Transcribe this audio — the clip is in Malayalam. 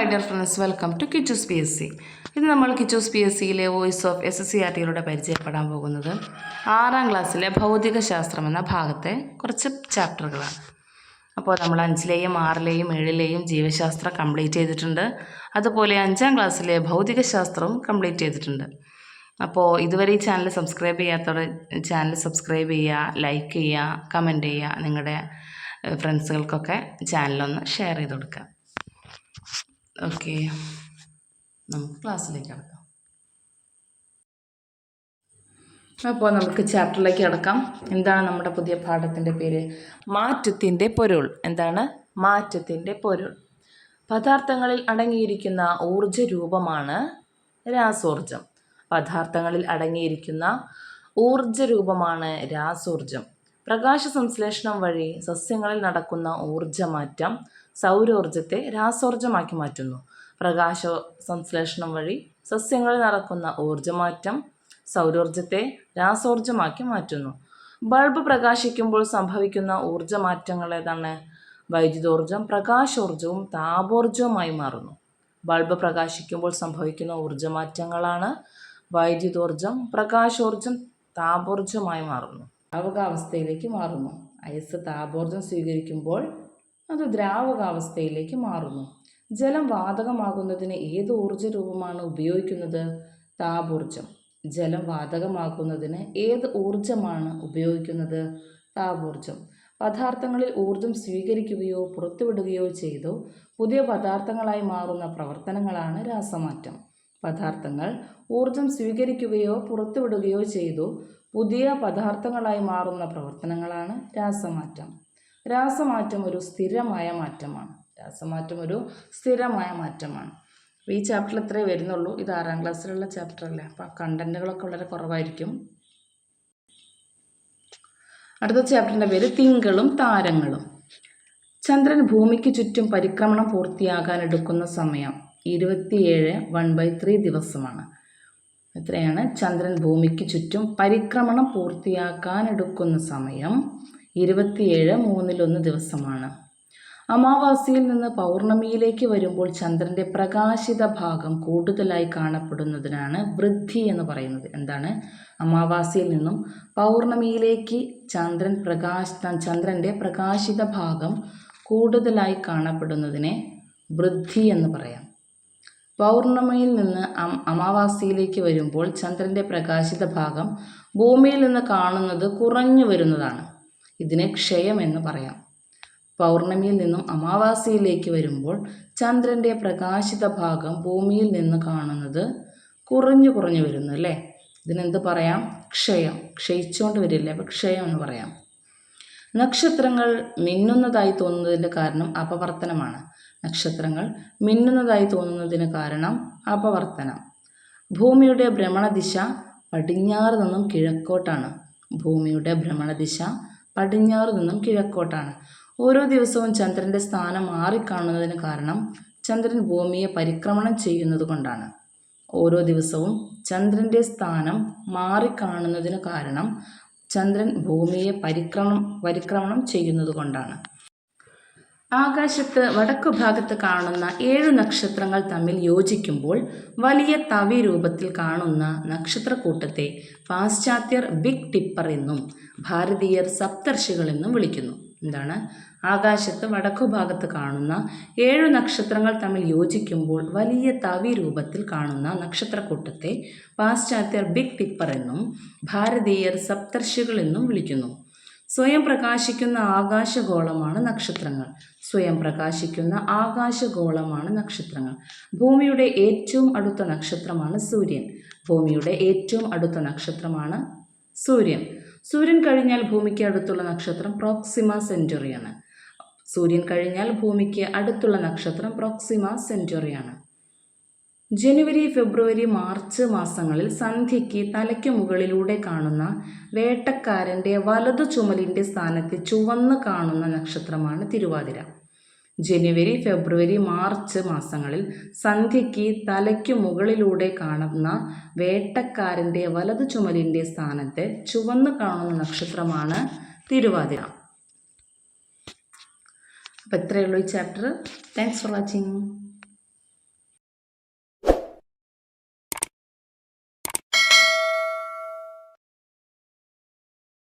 My dear friends welcome to Kichu's P S C. ഇത് നമ്മൾ കിച്ചൂസ് പി എസ് സിയിലെ voice of S S C R ടിയിലൂടെ പരിചയപ്പെടാൻ പോകുന്നത് ആറാം ക്ലാസ്സിലെ ഭൗതിക ശാസ്ത്രം എന്ന ഭാഗത്തെ കുറച്ച് ചാപ്റ്ററുകളാണ്. അപ്പോൾ നമ്മൾ അഞ്ചിലെയും ആറിലെയും ഏഴിലെയും ജീവശാസ്ത്രം കംപ്ലീറ്റ് ചെയ്തിട്ടുണ്ട്. അതുപോലെ അഞ്ചാം ക്ലാസ്സിലെ ഭൗതിക ശാസ്ത്രവും കംപ്ലീറ്റ് ചെയ്തിട്ടുണ്ട്. അപ്പോൾ ഇതുവരെ ഈ ചാനൽ സബ്സ്ക്രൈബ് ചെയ്യാത്തവർ ചാനൽ സബ്സ്ക്രൈബ് ചെയ്യുക ലൈക്ക് ചെയ്യുക കമന്റ് ചെയ്യുക നിങ്ങളുടെ ഫ്രണ്ട്സുകൾക്കൊക്കെ ചാനലൊന്ന് ഷെയർ ചെയ്ത് കൊടുക്കുക. ഓക്കെ. നമുക്ക് ക്ലാസ്സിലേക്ക് കിടക്കാം. അപ്പോൾ നമുക്ക് ചാപ്റ്ററിലേക്ക് കിടക്കാം. എന്താണ് നമ്മുടെ പുതിയ പാഠത്തിന്റെ പേര്? മാറ്റത്തിന്റെ പൊരുൾ. എന്താണ്? മാറ്റത്തിന്റെ പൊരുൾ. പദാർത്ഥങ്ങളിൽ അടങ്ങിയിരിക്കുന്ന ഊർജ രൂപമാണ് രാസോർജം പദാർത്ഥങ്ങളിൽ അടങ്ങിയിരിക്കുന്ന ഊർജ രൂപമാണ് രാസോർജം പ്രകാശ സംശ്ലേഷണം വഴി സസ്യങ്ങളിൽ നടക്കുന്ന ഊർജമാറ്റം സൗരോർജത്തെ രാസോർജമാക്കി മാറ്റുന്നു. പ്രകാശ സംശ്ലേഷണം വഴി സസ്യങ്ങളിൽ നടക്കുന്ന ഊർജമാറ്റം സൗരോർജത്തെ രാസോർജമാക്കി മാറ്റുന്നു. ബൾബ് പ്രകാശിക്കുമ്പോൾ സംഭവിക്കുന്ന ഊർജമാറ്റങ്ങൾ ഏതാണ്? വൈദ്യുതോർജം പ്രകാശോർജവും താപോർജവുമായി മാറുന്നു. ബൾബ് പ്രകാശിക്കുമ്പോൾ സംഭവിക്കുന്ന ഊർജമാറ്റങ്ങളാണ് വൈദ്യുതോർജം പ്രകാശോർജം താപോർജമായി മാറുന്നു. ദ്രാവകാവസ്ഥയിലേക്ക് മാറുന്നു. ഐസ് താപോർജം സ്വീകരിക്കുമ്പോൾ അത് ദ്രാവകാവസ്ഥയിലേക്ക് മാറുന്നു. ജലം വാതകമാകുന്നതിന് ഏത് ഊർജ രൂപമാണ് ഉപയോഗിക്കുന്നത്? താപോർജം ജലം വാതകമാക്കുന്നതിന് ഏത് ഊർജമാണ് ഉപയോഗിക്കുന്നത്? താപോർജം പദാർത്ഥങ്ങളിൽ ഊർജം സ്വീകരിക്കുകയോ പുറത്തുവിടുകയോ ചെയ്തു പുതിയ പദാർത്ഥങ്ങളായി മാറുന്ന പ്രവർത്തനങ്ങളാണ് രാസമാറ്റം. പദാർത്ഥങ്ങൾ ഊർജം സ്വീകരിക്കുകയോ പുറത്തുവിടുകയോ ചെയ്തു പുതിയ പദാർത്ഥങ്ങളായി മാറുന്ന പ്രവർത്തനങ്ങളാണ് രാസമാറ്റം. രാസമാറ്റം ഒരു സ്ഥിരമായ മാറ്റമാണ്. രാസമാറ്റം ഒരു സ്ഥിരമായ മാറ്റമാണ്. അപ്പോൾ ഈ ചാപ്റ്ററിൽ ഇത്രേ വരുന്നുള്ളൂ. ഇത് ആറാം ക്ലാസ്സിലുള്ള ചാപ്റ്റർ അല്ലേ? അപ്പോൾ കണ്ടന്റുകളൊക്കെ വളരെ കുറവായിരിക്കും. അടുത്ത ചാപ്റ്ററിന്റെ പേര് തിങ്കളും താരങ്ങളും. ചന്ദ്രൻ ഭൂമിക്ക് ചുറ്റും പരിക്രമണം പൂർത്തിയാകാൻ എടുക്കുന്ന സമയം ഇരുപത്തിയേഴ് വൺ ബൈ ത്രീ ദിവസമാണ്. എത്രയാണ്? ചന്ദ്രൻ ഭൂമിക്ക് ചുറ്റും പരിക്രമണം പൂർത്തിയാക്കാൻ എടുക്കുന്ന സമയം ഇരുപത്തിയേഴ് മൂന്നിലൊന്ന് ദിവസമാണ്. അമാവാസിയിൽ നിന്ന് പൗർണമിയിലേക്ക് വരുമ്പോൾ ചന്ദ്രന്റെ പ്രകാശിത ഭാഗം കൂടുതലായി കാണപ്പെടുന്നതിനാണ് വൃദ്ധി എന്ന് പറയുന്നത്. എന്താണ്? അമാവാസിയിൽ നിന്നും പൗർണമിയിലേക്ക് ചന്ദ്രൻ പ്രകാശ ചന്ദ്രന്റെ പ്രകാശിത ഭാഗം കൂടുതലായി കാണപ്പെടുന്നതിനെ വൃദ്ധി എന്ന് പറയാം. പൗർണമിയിൽ നിന്ന് അമാവാസിയിലേക്ക് വരുമ്പോൾ ചന്ദ്രന്റെ പ്രകാശിത ഭാഗം ഭൂമിയിൽ നിന്ന് കാണുന്നത് കുറഞ്ഞു വരുന്നതാണ്. ഇതിനെ ക്ഷയം എന്ന് പറയാം. പൗർണമിയിൽ നിന്നും അമാവാസിയിലേക്ക് വരുമ്പോൾ ചന്ദ്രന്റെ പ്രകാശിത ഭാഗം ഭൂമിയിൽ നിന്ന് കാണുന്നത് കുറഞ്ഞു കുറഞ്ഞു വരുന്നു അല്ലേ? ഇതിനെന്ത് പറയാം? ക്ഷയം. ക്ഷയിച്ചുകൊണ്ട് വരില്ലേ? അപ്പം ക്ഷയം എന്ന് പറയാം. നക്ഷത്രങ്ങൾ മിന്നുന്നതായി തോന്നുന്നതിന്റെ കാരണം അപവർത്തനമാണ്. നക്ഷത്രങ്ങൾ മിന്നുന്നതായി തോന്നുന്നതിന് കാരണം അപവർത്തനം. ഭൂമിയുടെ ഭ്രമണദിശ പടിഞ്ഞാറ് നിന്നും കിഴക്കോട്ടാണ്. ഭൂമിയുടെ ഭ്രമണദിശ പടിഞ്ഞാറ് നിന്നും കിഴക്കോട്ടാണ്. ഓരോ ദിവസവും ചന്ദ്രന്റെ സ്ഥാനം മാറിക്കാണുന്നതിന് കാരണം ചന്ദ്രൻ ഭൂമിയെ പരിക്രമണം ചെയ്യുന്നത് കൊണ്ടാണ്. ഓരോ ദിവസവും ചന്ദ്രന്റെ സ്ഥാനം മാറിക്കാണുന്നതിന് കാരണം ചന്ദ്രൻ ഭൂമിയെ പരിക്രമണം പരിക്രമണം ചെയ്യുന്നത് കൊണ്ടാണ്. ആകാശത്ത് വടക്കു ഭാഗത്ത് കാണുന്ന ഏഴ് നക്ഷത്രങ്ങൾ തമ്മിൽ യോജിക്കുമ്പോൾ വലിയ തവി രൂപത്തിൽ കാണുന്ന നക്ഷത്രക്കൂട്ടത്തെ പാശ്ചാത്യർ ബിഗ് ടിപ്പർ എന്നും ഭാരതീയർ സപ്തർഷികൾ എന്നും വിളിക്കുന്നു. എന്താണ്? ആകാശത്ത് വടക്കു ഭാഗത്ത് കാണുന്ന ഏഴ് നക്ഷത്രങ്ങൾ തമ്മിൽ യോജിക്കുമ്പോൾ വലിയ തവി രൂപത്തിൽ കാണുന്ന നക്ഷത്രക്കൂട്ടത്തെ പാശ്ചാത്യർ ബിഗ് ടിപ്പർ എന്നും ഭാരതീയർ സപ്തർഷികൾ എന്നും വിളിക്കുന്നു. സ്വയം പ്രകാശിക്കുന്ന ആകാശഗോളമാണ് നക്ഷത്രങ്ങൾ. സ്വയം പ്രകാശിക്കുന്ന ആകാശഗോളമാണ് നക്ഷത്രങ്ങൾ. ഭൂമിയുടെ ഏറ്റവും അടുത്ത നക്ഷത്രമാണ് സൂര്യൻ. ഭൂമിയുടെ ഏറ്റവും അടുത്ത നക്ഷത്രമാണ് സൂര്യൻ. സൂര്യൻ കഴിഞ്ഞാൽ ഭൂമിക്ക് അടുത്തുള്ള നക്ഷത്രം പ്രോക്സിമ സെഞ്ചുറിയാണ്. സൂര്യൻ കഴിഞ്ഞാൽ ഭൂമിക്ക് അടുത്തുള്ള നക്ഷത്രം പ്രോക്സിമ സെഞ്ചുറിയാണ്. ജനുവരി ഫെബ്രുവരി മാർച്ച് മാസങ്ങളിൽ സന്ധ്യയ്ക്ക് തലയ്ക്ക് മുകളിലൂടെ കാണുന്ന വേട്ടക്കാരന്റെ വലതു ചുമലിന്റെ സ്ഥാനത്ത് ചുവന്ന് കാണുന്ന നക്ഷത്രമാണ് തിരുവാതിര. ജനുവരി ഫെബ്രുവരി മാർച്ച് മാസങ്ങളിൽ സന്ധ്യയ്ക്ക് തലയ്ക്ക് മുകളിലൂടെ കാണുന്ന വേട്ടക്കാരന്റെ വലതു ചുമലിന്റെ സ്ഥാനത്ത് ചുവന്ന് കാണുന്ന നക്ഷത്രമാണ് തിരുവാതിര. അപ്പോൾ ഇത്രയേ ഉള്ളൂ ഈ ചാപ്റ്റർ താങ്ക്സ് ഫോർ വാച്ചിങ്